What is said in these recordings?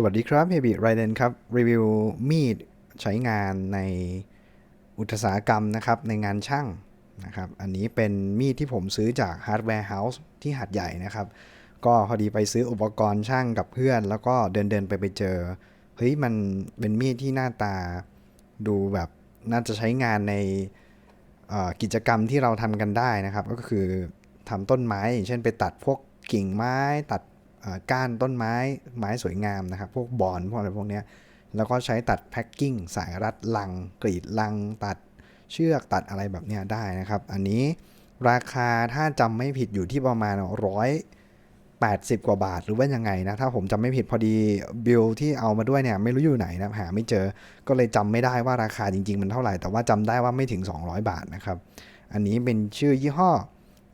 สวัสดีครับเฮบิไรเดนครับ รีวิวมีดใช้งานในอุตสาหกรรมนะครับ ในงานช่างนะครับ อันนี้เป็นมีดที่ผมซื้อจากฮาร์ดแวร์เฮาส์ที่หัดใหญ่นะครับ ก็พอดีไปซื้ออุปกรณ์ช่างกับเพื่อน แล้วก็เดินเดินไปไปเจอ เฮ้ยมันเป็นมีดที่หน้าตาดูแบบน่าจะใช้งานในกิจกรรมที่เราทำกันได้นะครับ ก็คือทำต้นไม้อย่างเช่นไปตัดพวกกิ่งไม้ตัด ก้านต้นไม้ไม้สวยงามนะครับพวกบอนพวกอะไรพวกนี้แล้วก็ใช้ตัดแพ็คกิ้งสายรัดลัง กรีดลัง ตัดเชือกตัดอะไรแบบนี้ได้นะครับ อันนี้ราคาถ้าจำไม่ผิดอยู่ที่ประมาณร้อยแปดสิบกว่าบาทหรือว่ายังไงนะ ถ้าผมจำไม่ผิดพอดีบิลที่เอามาด้วยเนี่ย ไม่รู้อยู่ไหนนะหาไม่เจอก็เลยจำไม่ได้ว่าราคาจริง ๆ มันเท่าไหร่ แต่ว่าจำได้ว่าไม่ถึง 200 บาทนะครับ อันนี้เป็นชื่อยี่ห้อ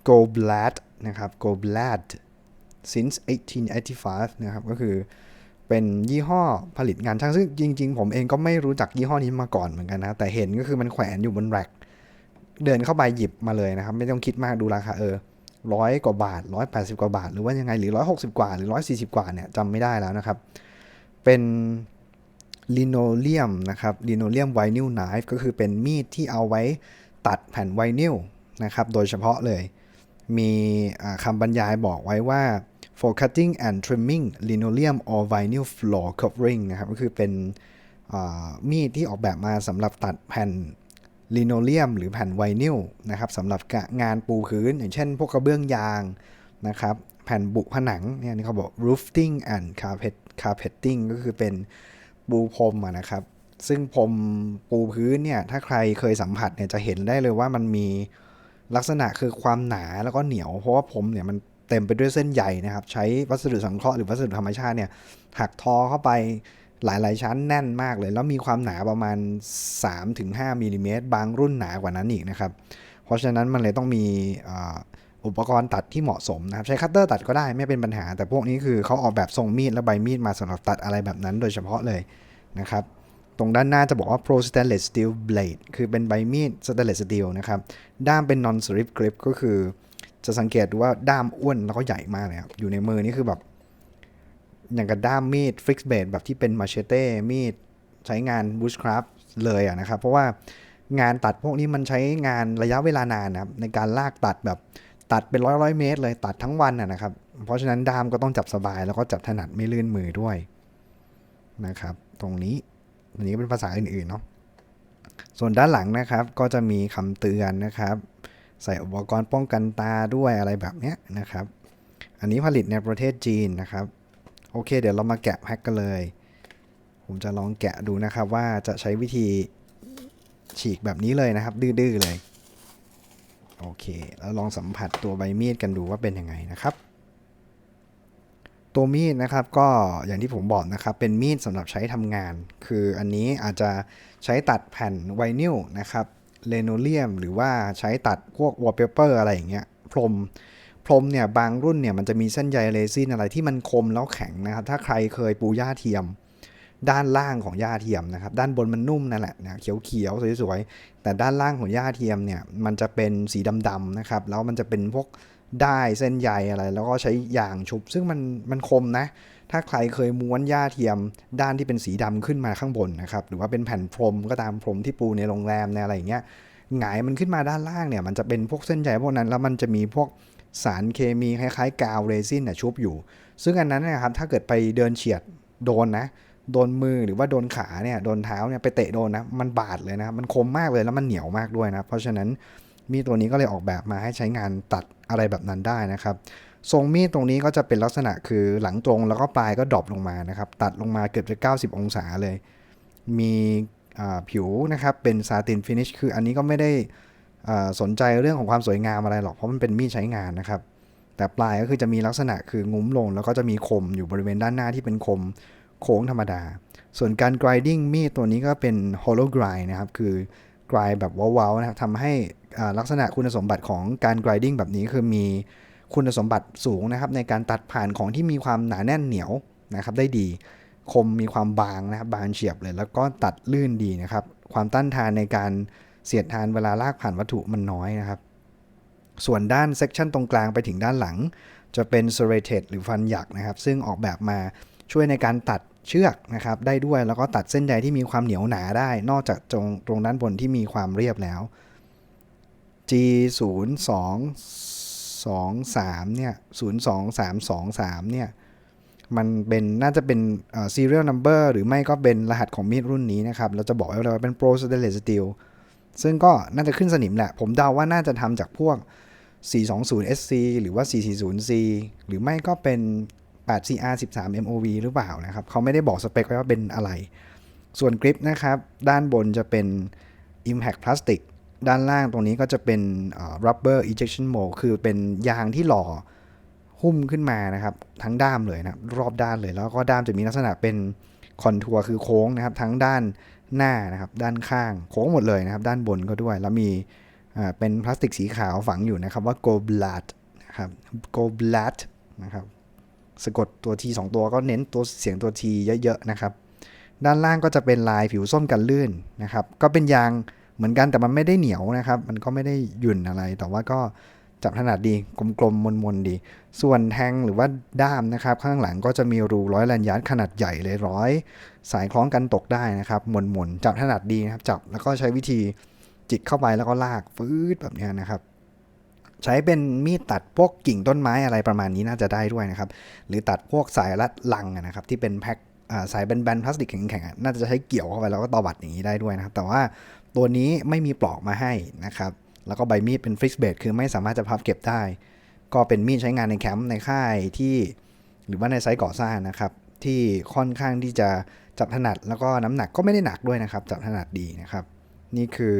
Goldblatt นะครับ Goldblatt since 1885 นะครับ ก็คือเป็นยี่ห้อผลิตงานช่างซึ่งจริง ๆ ผมเองก็ไม่รู้จักยี่ห้อนี้มาก่อนเหมือนกันนะ แต่เห็นก็คือมันแขวนอยู่บนแร็คเดินเข้าไปหยิบมาเลยนะครับ ไม่ต้องคิดมากดูราคาเออร้อยกว่าบาท180กว่าบาท หรือว่ายังไงหรือ160กสิบกว่าหรือ140กว่าเนี่ยจำไม่ได้แล้วนะครับ เป็นลิโนเลียมนะครับลิโนเลียมไวนิลไนฟ์ก็คือเป็นมีดที่เอาไว้ตัดแผ่นไวนิลนะครับ โดยเฉพาะเลย มีคำบรรยายบอกไว้ว่า for cutting and trimming linoleum or vinyl floor covering นะครับก็คือเป็นมีดที่ออกแบบมาสำหรับตัดแผ่นลิโนเลียมหรือแผ่นไวนิลนะครับสำหรับงานปูพื้น อย่างเช่น พวกกระเบื้องยางนะครับแผ่นบุผนังเนี่ยนี่เขาบอก roofing and carpet carpeting ก็คือเป็นปูพรมนะครับ ซึ่งพรมปูพื้นเนี่ยถ้าใครเคยสัมผัสเนี่ยจะเห็นได้เลยว่ามันมีลักษณะคือความหนาแล้วก็เหนียว เพราะว่าผมเนี่ยมัน เต็มไปด้วยเส้นใยนะครับ ใช้วัสดุสังเคราะห์หรือวัสดุธรรมชาติเนี่ยหักทอเข้าไปหลาย ๆ ชั้นแน่นมากเลย แล้วมีความหนาประมาณ 3-5มิลลิเมตรบางรุ่นหนากว่านั้นอีกนะครับ เพราะฉะนั้นมันเลยต้องมีอุปกรณ์ตัดที่เหมาะสมนะครับ ใช้คัตเตอร์ตัดก็ได้ไม่เป็นปัญหา แต่พวกนี้คือเขาออกแบบทรงมีดและใบมีดมาสำหรับตัดอะไรแบบนั้นโดยเฉพาะเลยนะครับ ตรงด้านหน้าจะบอกว่า Pro Stainless Steel Blade คือเป็นใบมีด Stainless Steel นะครับ ด้ามเป็น non slip grip ก็คือ จะสังเกตดูว่าด้ามอ้วนแล้วก็ใหญ่มากเลยครับ อยู่ในมือนี่คือแบบ อย่างกับด้ามมีด fix blade แบบที่เป็นมาเชเต้มีดใช้งาน bushcraft เลยอะนะครับ เพราะว่างานตัดพวกนี้มันใช้งานระยะเวลานานนะครับ ในการลากตัดแบบตัดเป็นร้อยร้อยเมตร เลยตัดทั้งวันอะนะครับ เพราะฉะนั้นด้ามก็ต้องจับสบายแล้วก็จับถนัดไม่ลื่นมือด้วยนะครับ ตรงนี้อันนี้เป็นภาษาอื่นๆเนาะส่วนด้านหลังนะครับก็จะมีคำเตือนนะครับ ใส่อุปกรณ์ป้องกันตาด้วยอะไรแบบเนี้ยนะครับ อันนี้ผลิตในประเทศจีนนะครับ โอเค เดี๋ยวเรามาแกะแพ็คกันเลย ผมจะลองแกะดูนะครับว่าจะใช้วิธีฉีกแบบนี้เลยนะครับ ดื้อๆเลย โอเค แล้วลองสัมผัสตัวใบมีดกันดูว่าเป็นยังไงนะครับ ตัวมีดนะครับก็อย่างที่ผมบอกนะครับ เป็นมีดสำหรับใช้ทำงาน คืออันนี้อาจจะใช้ตัดแผ่นไวนิลนะครับ เลโนเลียม หรือว่าใช้ตัดพวกวอลเปเปอร์อะไรอย่างเงี้ยพรมพรมเนี่ยบางรุ่นเนี่ยมันจะมีเส้นใยเรซินอะไรที่มันคมแล้วแข็งนะครับถ้าใครเคยปูหญ้าเทียม ด้านล่างของหญ้าเทียมนะครับ ด้านบนมันนุ่มนั่นแหละนะเขียวๆสวยๆแต่ด้านล่างของหญ้าเทียมเนี่ยมันจะเป็นสีดำๆนะครับแล้วมันจะเป็นพวกได้เส้นใยอะไร แล้วก็ใช้ยางชุบ ซึ่งมันมันคมนะ ถ้าใครเคยม้วนหญ้าเทียมด้านที่เป็นสีดำขึ้นมาข้างบนนะครับ หรือว่าเป็นแผ่นพรมก็ตามพรมที่ปูในโรงแรมในอะไรอย่างเงี้ยหงายมันขึ้นมาด้านล่างเนี่ย มันจะเป็นพวกเส้นใยพวกนั้น แล้วมันจะมีพวกสารเคมีคล้ายๆ กาวเรซินน่ะชุบอยู่ ซึ่งอันนั้นนะครับ ถ้าเกิดไปเดินเฉียดโดนนะ โดนมือหรือว่าโดนขาเนี่ย โดนเท้าเนี่ยไปเตะโดนนะ มันบาดเลยนะ มันคมมากเลยแล้วมันเหนียวมากด้วยนะ เพราะฉะนั้นมีตัวนี้ก็เลยออกแบบมาให้ใช้งานตัดอะไรแบบนั้นได้นะครับ ทรงมีดตรงนี้ก็จะเป็นลักษณะคือหลังตรงแล้วก็ปลายก็ดรอปลงมานะครับ ตัดลงมาเกือบจะ 90 องศาเลย มีผิวนะครับเป็นซาตินฟินิชคืออันนี้ก็ไม่ได้สนใจเรื่องของความสวยงามอะไรหรอกเพราะมันเป็นมีดใช้งานนะครับ แต่ปลายก็คือจะมีลักษณะคืองุ้มลง แล้วก็จะมีคมอยู่บริเวณด้านหน้าที่เป็นคมโค้งธรรมดา ส่วนการ grinding มีดตัวนี้ก็เป็น hollow grind นะครับ คือ grind แบบว้าๆนะครับทำให้ลักษณะคุณสมบัติของการ grinding แบบนี้คือมี คุณสมบัติสูงนะครับในการตัดผ่านของที่มีความหนาแน่นเหนียวนะครับได้ดีคมมีความบางนะครับบางเฉียบเลย แล้วก็ตัดลื่นดีนะครับ ความต้านทานในการเสียดทานเวลาลากผ่านวัตถุมันน้อยนะครับ ส่วนด้านเซกชันตรงกลางไปถึงด้านหลัง จะเป็น serrated หรือฟันหยักนะครับ ซึ่งออกแบบมาช่วยในการตัดเชือกนะครับได้ด้วยแล้วก็ตัดเส้นใยที่มีความเหนียวหนาได้ นอกจากตรงตรงด้านบนที่มีความเรียบแล้ว G 0 2 2 3เนี่ย0 2 3 2 3เนี่ยมันเป็นน่าจะเป็น serial number หรือไม่ก็เป็นรหัสของมีดรุ่นนี้นะครับ เราจะบอกไว้เลยว่าเป็น pro stainless steel ซึ่งก็น่าจะขึ้นสนิมแหละ ผมเดาว่าน่าจะทำจากพวก 420 SC หรือว่า 440C หรือไม่ก็เป็น 8CR 13 MOV หรือเปล่านะครับ เขาไม่ได้บอกสเปคไว้ว่าเป็นอะไร ส่วนกริปนะครับ ด้านบนจะเป็น Impact Plastic ด้านล่างตรงนี้ก็จะเป็น Rubber Ejection Mold คือเป็นยางที่หล่อหุ้มขึ้นมานะครับ ทั้งด้ามเลยนะครับรอบด้านเลย แล้วก็ด้ามจะมีลักษณะเป็นคอนทัวร์คือโค้งนะครับ ทั้งด้านหน้านะครับ ด้านข้างโค้งหมดเลยนะครับ ด้านบนก็ด้วย แล้วมีเป็นพลาสติกสีขาวฝังอยู่นะครับว่า Go Blood นะครับ Go Blood นะครับสะกดตัวทีสองตัวก็เน้นตัวเสียงตัวทีเยอะๆนะครับ ด้านล่างก็จะเป็นลายผิวส้มกันลื่นนะครับ ก็เป็นยาง เหมือนกันแต่มันไม่ได้เหนียวนะครับ มันก็ไม่ได้หยุ่นอะไร แต่ว่าก็จับถนัดดีกลมๆมนๆดี ส่วนแทงหรือว่าด้ามนะครับ ข้างหลังก็จะมีรูร้อยแลนยาร์ดขนาดใหญ่เลยร้อย สายคล้องกันตกได้นะครับมนๆจับถนัดดีนะครับ จับแล้วก็ใช้วิธีจิกเข้าไปแล้วก็ลากฟืดแบบนี้นะครับ ใช้เป็นมีดตัดพวกกิ่งต้นไม้อะไรประมาณนี้น่าจะได้ด้วยนะครับ หรือตัดพวกสายรัดลังนะครับ ที่เป็นแพ็ค สายแบนๆพลาสติกแข็งๆน่าจะใช้เกี่ยวเข้าไปแล้วก็ตวัดอย่างนี้ได้ด้วยนะครับ แต่ว่าตัวนี้ไม่มีปลอกมาให้นะครับ แล้วก็ใบมีดเป็นฟิกเบดคือไม่สามารถจะพับเก็บได้ ก็เป็นมีดใช้งานในแคมป์ในค่ายที่หรือว่าในไซต์ก่อสร้างนะครับ ที่ค่อนข้างที่จะจับถนัดแล้วก็น้ำหนักก็ไม่ได้หนักด้วยนะครับ จับถนัดดีนะครับ นี่คือ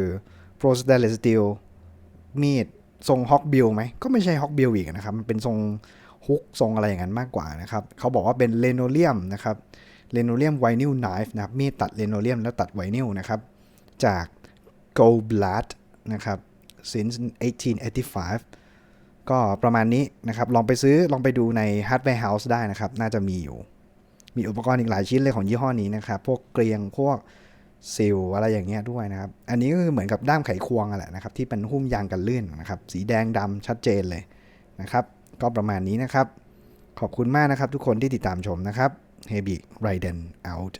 Pro Stainless Steel มีดทรงฮอกบิลไหมก็ไม่ใช่ฮอกบิลอีกนะครับ มันเป็นทรงฮุกทรงอะไรอย่างนั้นมากกว่านะครับ เขาบอกว่าเป็นเลโนเลียมนะครับ เลโนเลียมไวนิลไนฟ์นะครับมีดตัดเลโนเลียมแล้วตัดไวนิลนะครับ จาก Goldblatt นะครับ since 1885 ก็ประมาณนี้นะครับ ลองไปซื้อลองไปดูใน Hardware House ได้นะครับ น่าจะมีอยู่ มีอุปกรณ์อีกหลายชิ้นเลยของยี่ห้อนี้นะครับ พวกเกลียงพวกซิลอะไรอย่างเงี้ยด้วยนะครับ อันนี้ก็คือเหมือนกับด้ามไขควงอะแหละนะครับ ที่เป็นหุ้มยางกันลื่นนะครับ สีแดงดำชัดเจนเลยนะครับ ก็ประมาณนี้นะครับ ขอบคุณมากนะครับทุกคนที่ติดตามชมนะครับ Heavy them out.